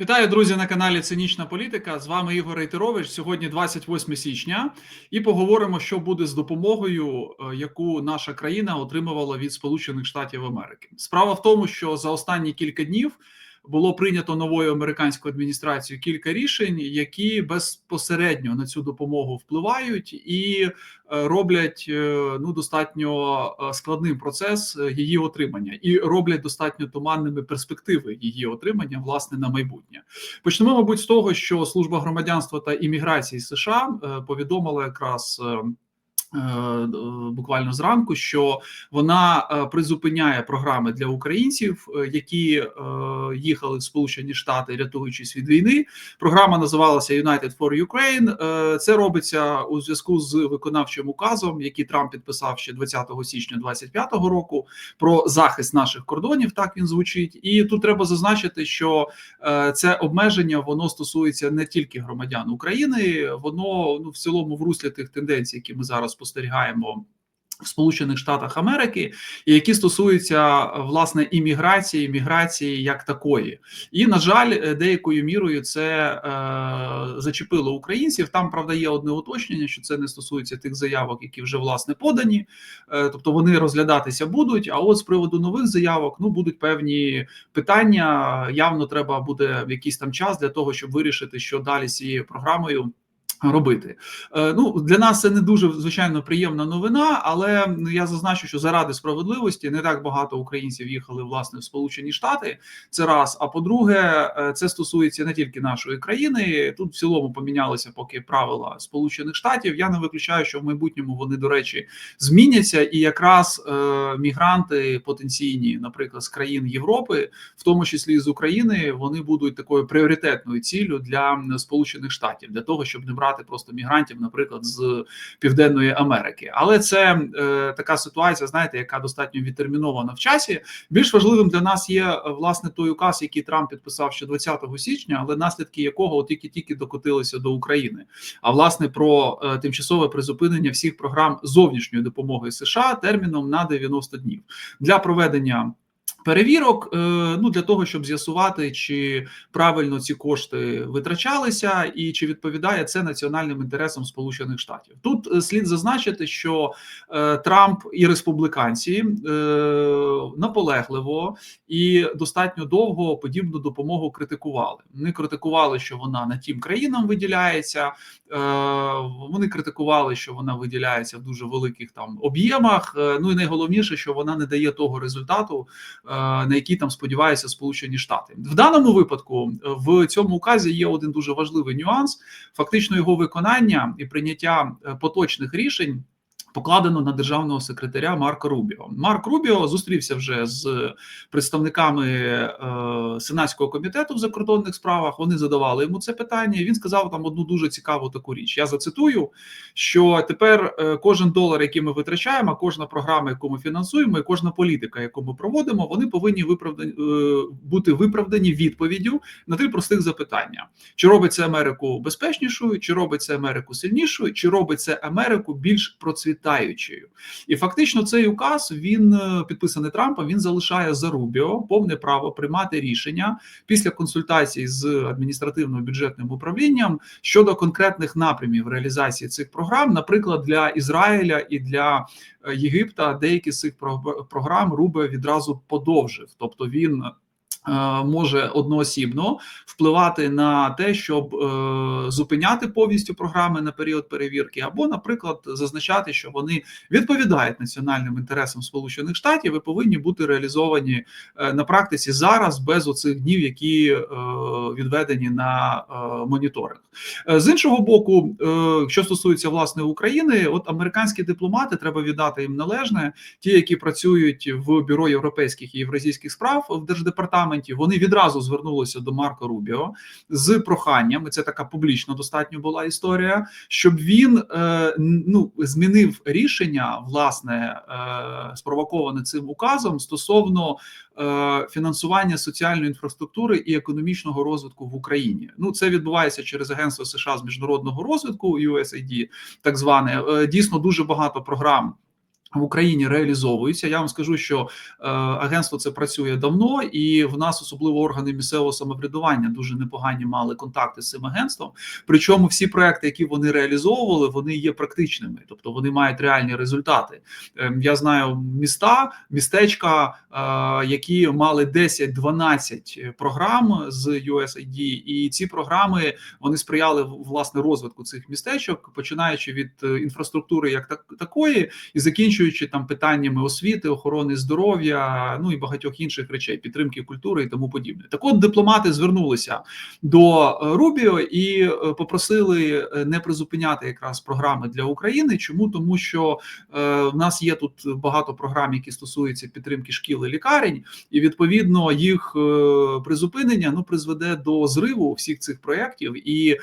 Вітаю, друзі, на каналі Цинічна Політика. З вами Ігор Рейтерович. Сьогодні 28 січня, і поговоримо, що буде з допомогою, е, яку наша країна отримувала від Сполучених Штатів Америки. Справа в тому, що за останні кілька днів було прийнято новою американською адміністрацією кілька рішень, які безпосередньо на цю допомогу впливають і е, роблять е, ну достатньо е, складним процес її отримання, і роблять достатньо туманними перспективи її отримання власне на майбутнє. Почнемо, мабуть, з того, що служба громадянства та імміграції США повідомила якраз. Е, буквально зранку, що вона е, призупиняє програми для українців, е, які їхали в Сполучені Штати, рятуючись від війни. Програма називалася United for Ukraine. Це робиться у зв'язку з виконавчим указом, який Трамп підписав ще 20 січня 2025 року, про захист наших кордонів. Так він звучить, і тут треба зазначити, що це обмеження воно стосується не тільки громадян України, воно ну в цілому в руслі тих тенденцій, які ми зараз спостерігаємо. В Сполучених Штатах Америки, які стосуються власне імміграції, міграції як такої, і на жаль, деякою мірою це е, зачепило українців. Там правда є одне уточнення, що це не стосується тих заявок, які вже власне подані, е, тобто вони розглядатися будуть. А от з приводу нових заявок ну будуть певні питання. Явно треба буде в якийсь там час для того, щоб вирішити, що далі з цією програмою. Робити е, ну для нас це не дуже звичайно приємна новина, але я зазначу, що заради справедливості не так багато українців їхали власне в Сполучені Штати. Це раз. А по-друге, е, це стосується не тільки нашої країни. Тут в цілому помінялися поки правила Сполучених Штатів. Я не виключаю, що в майбутньому вони до речі зміняться, і якраз е, мігранти потенційні, наприклад, з країн Європи, в тому числі з України, вони будуть такою пріоритетною ціллю для Сполучених Штатів для того, щоб не брати брати просто мігрантів, наприклад, з Південної Америки. Але це е, така ситуація, знаєте, яка достатньо відтермінована в часі. Більш важливим для нас є е, власне той указ, який Трамп підписав ще 20 січня, але наслідки якого тільки тільки докотилися до України. А власне про е, тимчасове призупинення всіх програм зовнішньої допомоги США терміном на 90 днів для проведення. Перевірок, е, ну для того, щоб з'ясувати, чи правильно ці кошти витрачалися, і чи відповідає це національним інтересам Сполучених Штатів. Тут е, слід зазначити, що е, Трамп і республіканці наполегливо і достатньо довго подібну допомогу критикували. Вони критикували, що вона на тим країнам виділяється. Вони критикували, що вона виділяється в дуже великих там об'ємах. Ну і найголовніше, що вона не дає того результату. Е, на які там сподіваються Сполучені Штати. В даному випадку в цьому указі є один дуже важливий нюанс: фактично його виконання і прийняття е, поточних рішень покладено на державного секретаря Марка Рубіо. Марк Рубіо зустрівся вже з представниками е, сенатського комітету в закордонних справах. Вони задавали йому це питання. і Він сказав там одну дуже цікаву таку річ. Я зацитую, що тепер е, кожен долар, який ми витрачаємо, кожна програма, яку ми фінансуємо, і кожна політика, яку ми проводимо, вони повинні виправдані е, бути виправдані відповіддю на три простих запитання: чи робить це Америку безпечнішою, чи робить це Америку сильнішою, чи робить це Америку більш процвітною процвітаючою. І фактично цей указ він е, підписаний Трампом. Він залишає за Рубіо повне право приймати рішення після консультацій з адміністративно-бюджетним управлінням щодо конкретних напрямів реалізації цих програм, наприклад, для Ізраїля і для е, Єгипта деякі з цих програм Рубіо відразу подовжив, тобто він. Е, може одноосібно впливати на те, щоб е, зупиняти повністю програми на період перевірки, або, наприклад, зазначати, що вони відповідають національним інтересам Сполучених Штатів і повинні бути реалізовані е, на практиці зараз без оцих днів, які відведені на моніторинг. З іншого боку, що стосується власне України, от американські дипломати треба віддати їм належне, ті, які працюють в бюро європейських і євразійських справ в держдепартаменті, парламенті вони відразу звернулися до Марко Рубіо з проханням. Це така публічно достатньо була історія, щоб він е, ну змінив рішення, власне е, спровоковане цим указом стосовно е, фінансування соціальної інфраструктури і економічного розвитку в Україні. Ну це відбувається через агентство США з міжнародного розвитку USAID, так зване дійсно дуже багато програм в Україні реалізовуються. Я вам скажу, що е, агентство це працює давно, і в нас особливо органи місцевого самоврядування дуже непогані мали контакти з цим агентством. Причому всі проекти, які вони реалізовували, вони є практичними, тобто вони мають реальні результати. Е, я знаю міста, містечка, е, які мали 10-12 програм з USAID, і ці програми вони сприяли власне розвитку цих містечок, починаючи від е, інфраструктури, як так такої, і закінчуючи закінчуючи там питаннями освіти, охорони здоров'я, ну і багатьох інших речей, підтримки культури і тому подібне. Так, от дипломати звернулися до е, Рубіо і е, попросили е, не призупиняти якраз програми для України. Чому тому, що в нас є тут багато програм, які стосуються підтримки шкіл і лікарень, і відповідно їх призупинення ну призведе до зриву всіх цих проєктів і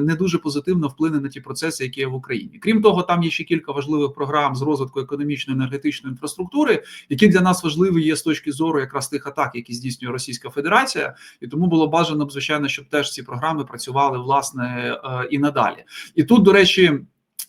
не дуже позитивно вплине на ті процеси, які є в Україні. Крім того, там є ще кілька важливих програм з розвитку економічної енергетичної інфраструктури, які для нас важливі є з точки зору якраз тих атак, які здійснює Російська Федерація, і тому було бажано б звичайно, щоб теж ці програми працювали власне е, і надалі. І тут, до речі.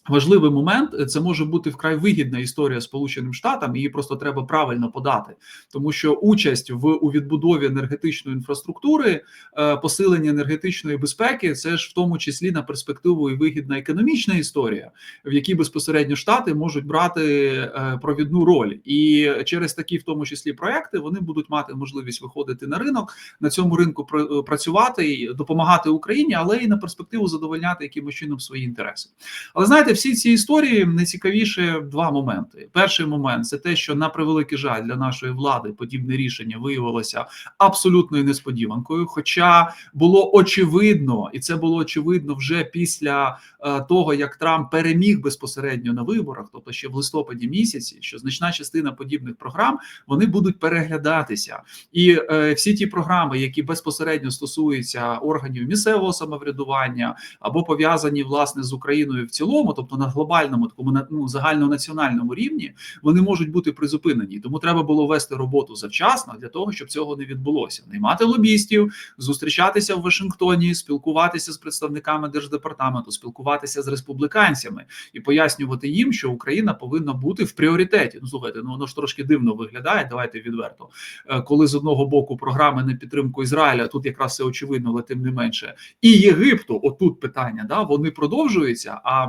Важливий момент це може бути вкрай вигідна історія Сполученим Штатам. Її просто треба правильно подати, тому що участь в у відбудові енергетичної інфраструктури, е, посилення енергетичної безпеки це ж в тому числі на перспективу і вигідна економічна історія, в якій безпосередньо штати можуть брати е, провідну роль, і через такі, в тому числі, проекти, вони будуть мати можливість виходити на ринок, на цьому ринку е, працювати і допомагати Україні, але і на перспективу задовольняти якимось чином свої інтереси. Але знаєте всі ці історії найцікавіше два моменти. Перший момент це те, що на превеликий жаль для нашої влади подібне рішення виявилося абсолютною несподіванкою. Хоча було очевидно, і це було очевидно вже після е, того, як Трамп переміг безпосередньо на виборах, тобто ще в листопаді місяці, що значна частина подібних програм вони будуть переглядатися, і е, всі ті програми, які безпосередньо стосуються органів місцевого самоврядування або пов'язані власне з Україною в цілому, тобто тобто на глобальному такому ну, загальнонаціональному рівні, вони можуть бути призупинені. Тому треба було вести роботу завчасно для того, щоб цього не відбулося. Наймати лобістів, зустрічатися в Вашингтоні, спілкуватися з представниками держдепартаменту, спілкуватися з республіканцями і пояснювати їм, що Україна повинна бути в пріоритеті. Ну слухайте, ну воно ж трошки дивно виглядає. Давайте відверто, е, коли з одного боку програми на підтримку Ізраїля тут якраз все очевидно, але тим не менше, і Єгипту, отут питання, да вони продовжуються. А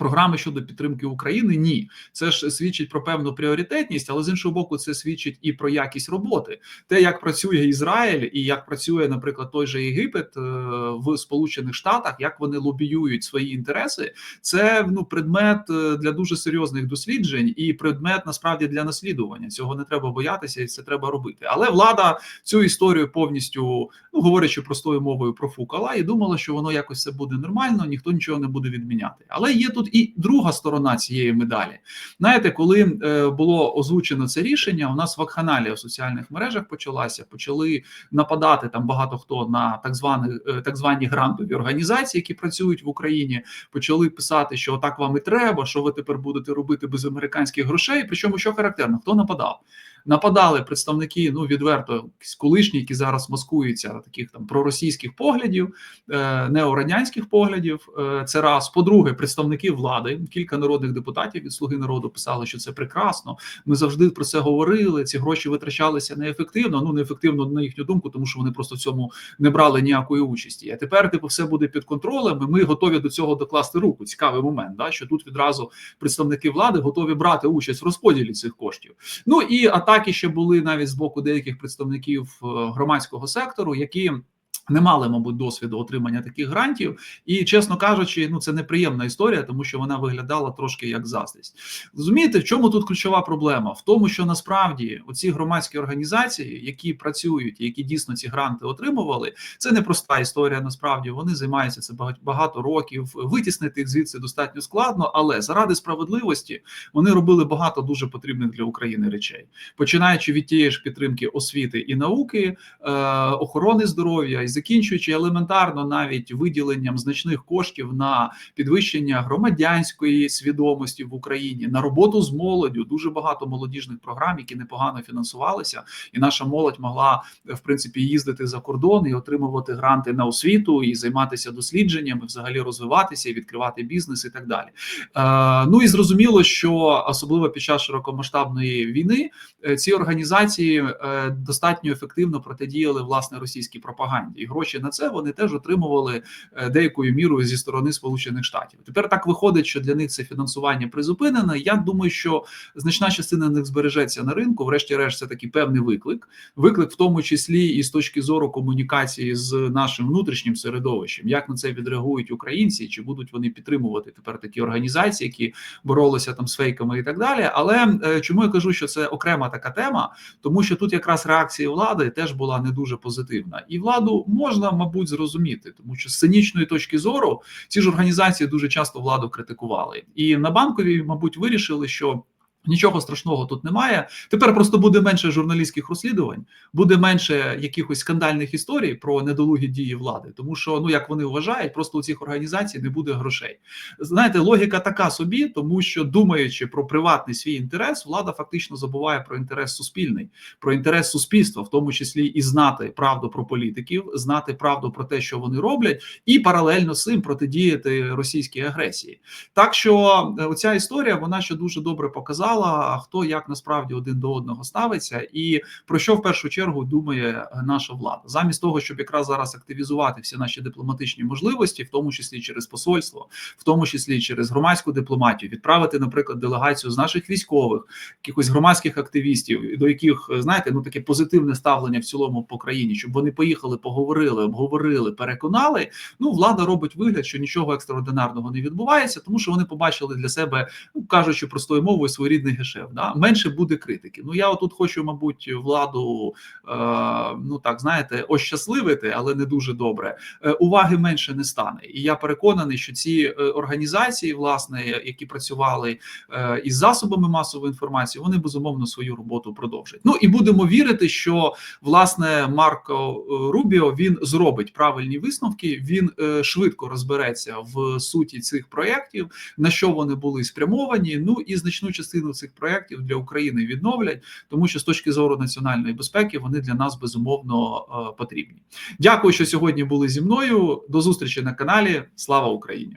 Програми щодо підтримки України ні, це ж свідчить про певну пріоритетність, але з іншого боку, це свідчить і про якість роботи. Те, як працює Ізраїль, і як працює, наприклад, той же Єгипет е, в Сполучених Штатах, як вони лобіюють свої інтереси, це ну предмет е, для дуже серйозних досліджень і предмет насправді для наслідування. Цього не треба боятися, і це треба робити. Але влада цю історію повністю, ну говорячи простою мовою, профукала і думала, що воно якось все буде нормально, ніхто нічого не буде відміняти. Але є тут і друга сторона цієї медалі. Знаєте, коли е, було озвучено це рішення, у нас вакханалія в соціальних мережах почалася. Почали нападати там багато хто на так звані е, так звані грантові організації, які працюють в Україні. Почали писати, що так вам і треба, що ви тепер будете робити без американських грошей. Причому що характерно, хто нападав? Нападали представники ну відверто колишні, які зараз маскуються таких там проросійських поглядів, е, неорадянських поглядів. Е, це раз по-друге, представники влади. Кілька народних депутатів від слуги народу писали, що це прекрасно. Ми завжди про це говорили. Ці гроші витрачалися неефективно. Ну неефективно на їхню думку, тому що вони просто в цьому не брали ніякої участі. А тепер типу все буде під контролем. Ми готові до цього докласти руку. Цікавий момент, да що тут відразу представники влади готові брати участь в розподілі цих коштів. Ну і а атаки ще були навіть з боку деяких представників е, громадського сектору, які не мали, мабуть, досвіду отримання таких грантів, і чесно кажучи, ну це неприємна історія, тому що вона виглядала трошки як заздрість. Розумієте, в чому тут ключова проблема? В тому, що насправді оці громадські організації, які працюють, які дійсно ці гранти отримували, це не проста історія. Насправді вони займаються це багато років. Витіснити їх звідси достатньо складно, але заради справедливості вони робили багато дуже потрібних для України речей, починаючи від тієї ж підтримки освіти і науки, е, охорони здоров'я і закінчуючи елементарно навіть виділенням значних коштів на підвищення громадянської свідомості в Україні, на роботу з молоддю. Дуже багато молодіжних програм, які непогано фінансувалися, і наша молодь могла в принципі їздити за кордон і отримувати гранти на освіту, і займатися дослідженнями, взагалі розвиватися і відкривати бізнес, і так далі. Е, ну і зрозуміло, що особливо під час широкомасштабної війни е, ці організації е, достатньо ефективно протидіяли власне російській пропаганді, і гроші на це вони теж отримували е, деякою мірою зі сторони Сполучених Штатів. Тепер так виходить, що для них це фінансування призупинене. Я думаю, що значна частина них збережеться на ринку. Врешті-решт, це такий певний виклик. Виклик, в тому числі, і з точки зору комунікації з нашим внутрішнім середовищем, як на це відреагують українці, чи будуть вони підтримувати тепер такі організації, які боролися там з фейками і так далі. Але е, чому я кажу, що це окрема така тема, тому що тут якраз реакція влади теж була не дуже позитивна, і владу можна, мабуть, зрозуміти, тому що з цинічної точки зору ці ж організації дуже часто владу критикували, і на банковій, мабуть, вирішили, що. Нічого страшного тут немає. Тепер просто буде менше журналістських розслідувань, буде менше якихось скандальних історій про недолугі дії влади, тому що ну як вони вважають, просто у цих організацій не буде грошей. Знаєте, логіка така собі, тому що думаючи про приватний свій інтерес, влада фактично забуває про інтерес суспільний, про інтерес суспільства, в тому числі і знати правду про політиків, знати правду про те, що вони роблять, і паралельно з цим протидіяти російській агресії. Так що е, оця історія вона ще дуже добре показала хто як насправді один до одного ставиться, і про що в першу чергу думає наша влада, замість того, щоб якраз зараз активізувати всі наші дипломатичні можливості, в тому числі через посольство, в тому числі через громадську дипломатію, відправити, наприклад, делегацію з наших військових, якихось громадських активістів, до яких знаєте, ну таке позитивне ставлення в цілому по країні, щоб вони поїхали, поговорили, обговорили, переконали. Ну, влада робить вигляд, що нічого екстраординарного не відбувається, тому що вони побачили для себе, ну кажучи простою мовою, своєрідний гешеф. Да? Менше буде критики. Ну я отут хочу, мабуть, владу е, ну так знаєте, ощасливити, але не дуже добре. Е, уваги менше не стане. І я переконаний, що ці е, організації, власне, які працювали е, із засобами масової інформації, вони безумовно свою роботу продовжать. Ну і будемо вірити, що власне Марко е, Рубіо він зробить правильні висновки. Він е, швидко розбереться в суті цих проєктів, на що вони були спрямовані. Ну і значну частину цих проєктів для України відновлять, тому що з точки зору національної безпеки вони для нас безумовно е, потрібні. Дякую, що сьогодні були зі мною. До зустрічі на каналі. Слава Україні!